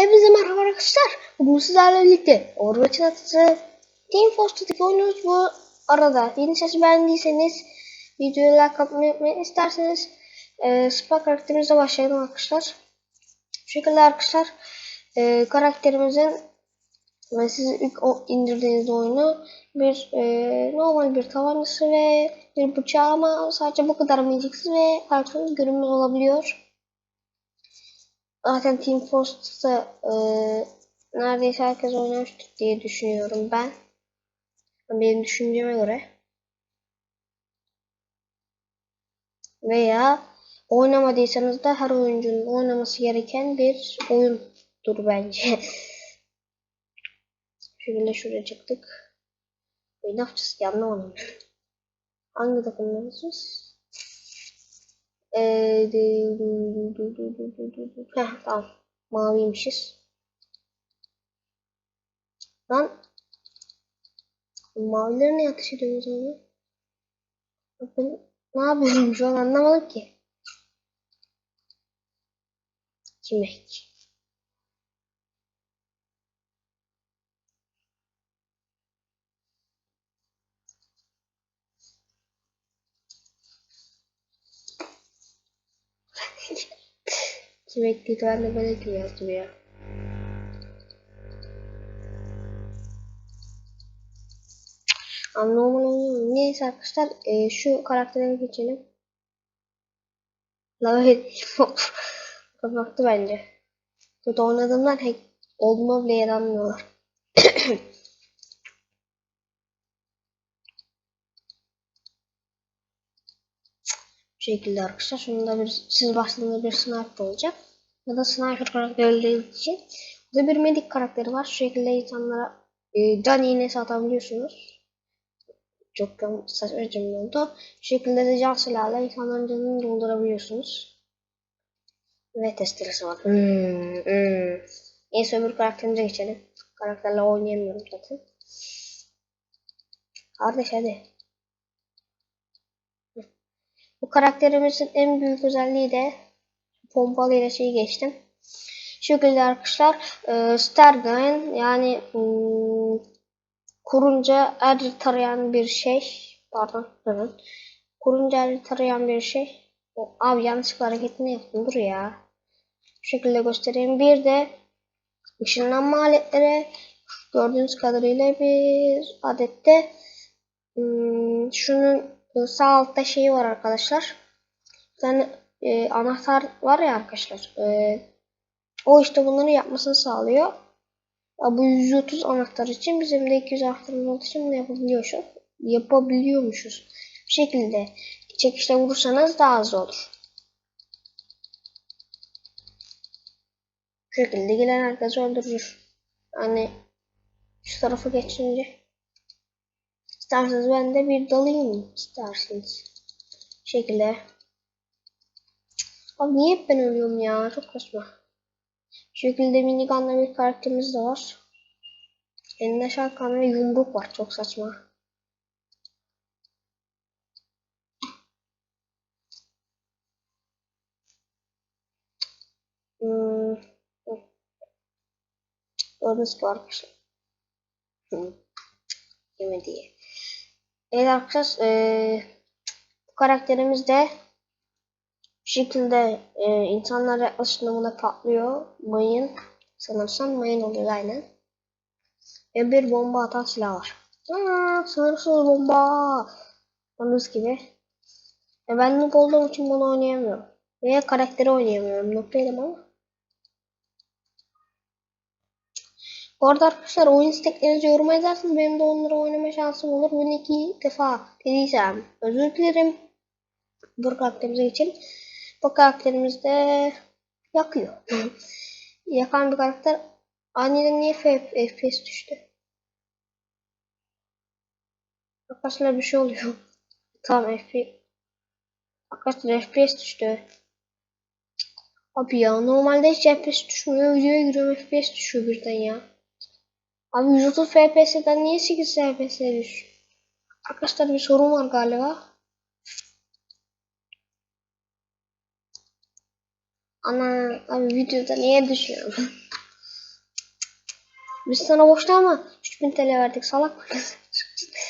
Hepinize merhaba arkadaşlar. Bugün sizlerle birlikte Overwatch'ın atısı Team Fortress'taki oynuyoruz bu arada. Yeni sesi beğendiyseniz videoyu like atmayı unutmayın. İsterseniz e, Spark karakterimize başlayalım arkadaşlar. Bu şekilde arkadaşlar e, karakterimizin ve siz ilk o indirdiğiniz oyunu bir e, normal bir tabancası ve bir bıçağı ama sadece bu kadar mıyıksız ve karakterimiz görünmez olabiliyor. Zaten Team Fortress'ta e, neredeyse herkes oynamıştır diye düşünüyorum ben. Benim düşünceme göre. Veya oynamadıysanız da her oyuncunun oynaması gereken bir oyundur bence. Şekilde şuraya çıktık. Ne yapacağız ki anlamadım. Hangi takımlarız biz? Ee, Heh, tamam. Maviymişiz. Lan mavilere ne ateş ediyoruz abi? Ben ne yapıyorum şu an anlamadım ki. Kimek. വ്യക്തിത്വം വിളിക്കുക Anlamını neyse arkadaşlar e, şu karakterlere geçelim. Lava kapattı bence. Kötü oynadığımdan hack olma bile yaranmıyorlar. Bu şekilde arkadaşlar. Şunda bir, siz başladığında bir sniper olacak. Ya da sniper karakteri için. Burada bir medic karakteri var. Şu şekilde insanlara e, can iğnesi atabiliyorsunuz. Çok saçma cümle oldu. Şu şekilde de can silahla insanların canını doldurabiliyorsunuz. Ve testeresi var. Hmm, hmm. Neyse öbür karakterimize geçelim. Karakterle oynayamıyorum zaten. Kardeş hadi. Bu karakterimizin en büyük özelliği de pompalı ile şeyi geçtim. Şu şekilde arkadaşlar e, Stargun yani hmm, kurunca er tarayan bir şey pardon durun. Kurunca er tarayan bir şey. O, abi yanlışlıkla hareketini yaptım dur ya. Şu şekilde göstereyim. Bir de ışınlanma aletleri gördüğünüz kadarıyla bir adette hmm, şunun sağ altta şeyi var arkadaşlar. Bir e, anahtar var ya arkadaşlar. E, o işte bunları yapmasını sağlıyor. Ya bu 130 anahtar için bizim de 200 anahtarımız için bunu yapabiliyormuşuz. Yapabiliyormuşuz. Bu şekilde çekişle vurursanız daha az olur. Bu şekilde gelen herkesi öldürür. Yani şu tarafa geçince İsterseniz ben de bir dalayım isterseniz. Bu şekilde. Abi niye hep ben ölüyorum ya? Çok saçma. Şu şekilde minigun'la bir karakterimiz de var. Elinde şarkan ve yumruk var. Çok saçma. Hmm. Gördüğünüz gibi arkadaşlar. Hmm. Yemedi. Evet arkadaşlar ee, bu karakterimiz de şekilde e, insanlar yaklaştığında buna patlıyor. Mayın sanırsam mayın oluyor aynen. Ve bir bomba atan silah var. Aa, sınırsız bomba. Gördüğünüz gibi. E, ben noob olduğum için bunu oynayamıyorum. Veya karakteri oynayamıyorum. Noob değilim ama. Bu arada arkadaşlar oyun isteklerinizi yorum ederseniz benim de onları oynama şansım olur. Bunu iki defa dediysem özür dilerim. Bu karakterimize geçelim. Bu karakterimiz de yakıyor. Yakan bir karakter. Aniden niye FPS düştü? Arkadaşlar bir şey oluyor. tamam FPS. Arkadaşlar FPS düştü. Abi ya normalde hiç FPS düşmüyor. Videoya giriyorum FPS düşüyor birden ya. Abi 130 FPS'den niye 8 FPS düş? Arkadaşlar bir sorun var galiba. Ana abi videoda niye düşüyor? Biz sana boşta ama 3000 TL verdik salak mısın?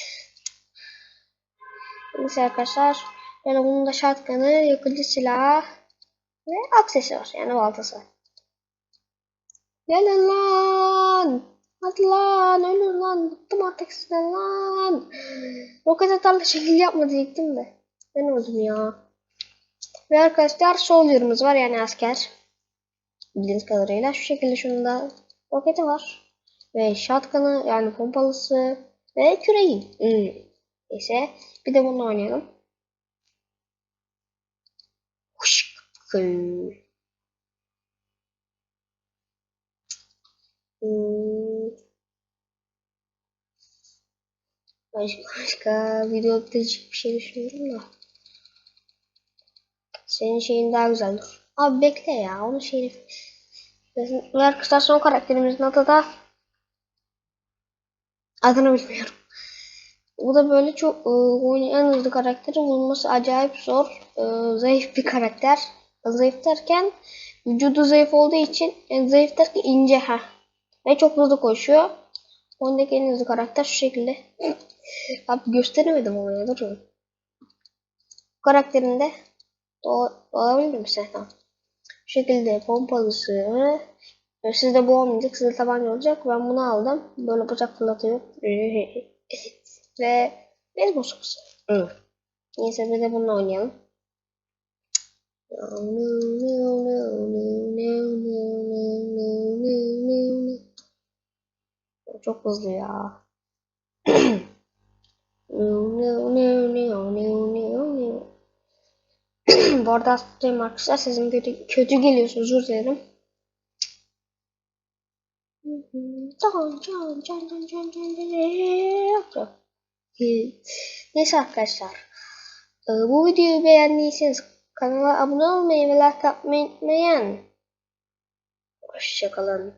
Neyse arkadaşlar. Böyle bunun da shotgun'ı, yakıcı silah ve aksesuar yani baltası. Gelin lan. Hadi lan ölün lan. Bıktım artık sizden lan. Roket atarla şekil yapma diyecektim de. Ben öldüm ya. Ve arkadaşlar soldier'ımız var yani asker. Bildiğiniz kadarıyla şu şekilde şunun da roketi var. Ve shotgun'ı yani pompalısı ve küreği. Hmm. Bir de bunu oynayalım. Hmm. Başka, başka video değişik bir şey düşünüyorum da. Senin şeyin daha güzeldir. Abi bekle ya onun şeyini. Arkadaşlar son karakterimizin adı da adını bilmiyorum. Bu da böyle çok e, en hızlı karakteri bulması acayip zor. E, zayıf bir karakter. Zayıf derken vücudu zayıf olduğu için yani zayıf derken ince ha. Ve çok hızlı koşuyor. Oyundaki en hızlı karakter şu şekilde. Abi gösteremedim ama ya durun. Karakterinde olabilir misin? Tamam. Şu şekilde pompalısı. E, Sizde bu olmayacak. Sizde tabanca olacak. Ben bunu aldım. Böyle bıçak fırlatıyor. Ve beyzbol sopası. Neyse bir de bununla oynayalım. Çok hızlı ya. Bu arada hastayım arkadaşlar. Sesim kötü, kötü geliyorsunuz. Özür dilerim. Neyse arkadaşlar. Ee, Bu videoyu beğendiyseniz kanala abone olmayı ve like atmayı unutmayın. Hoşçakalın.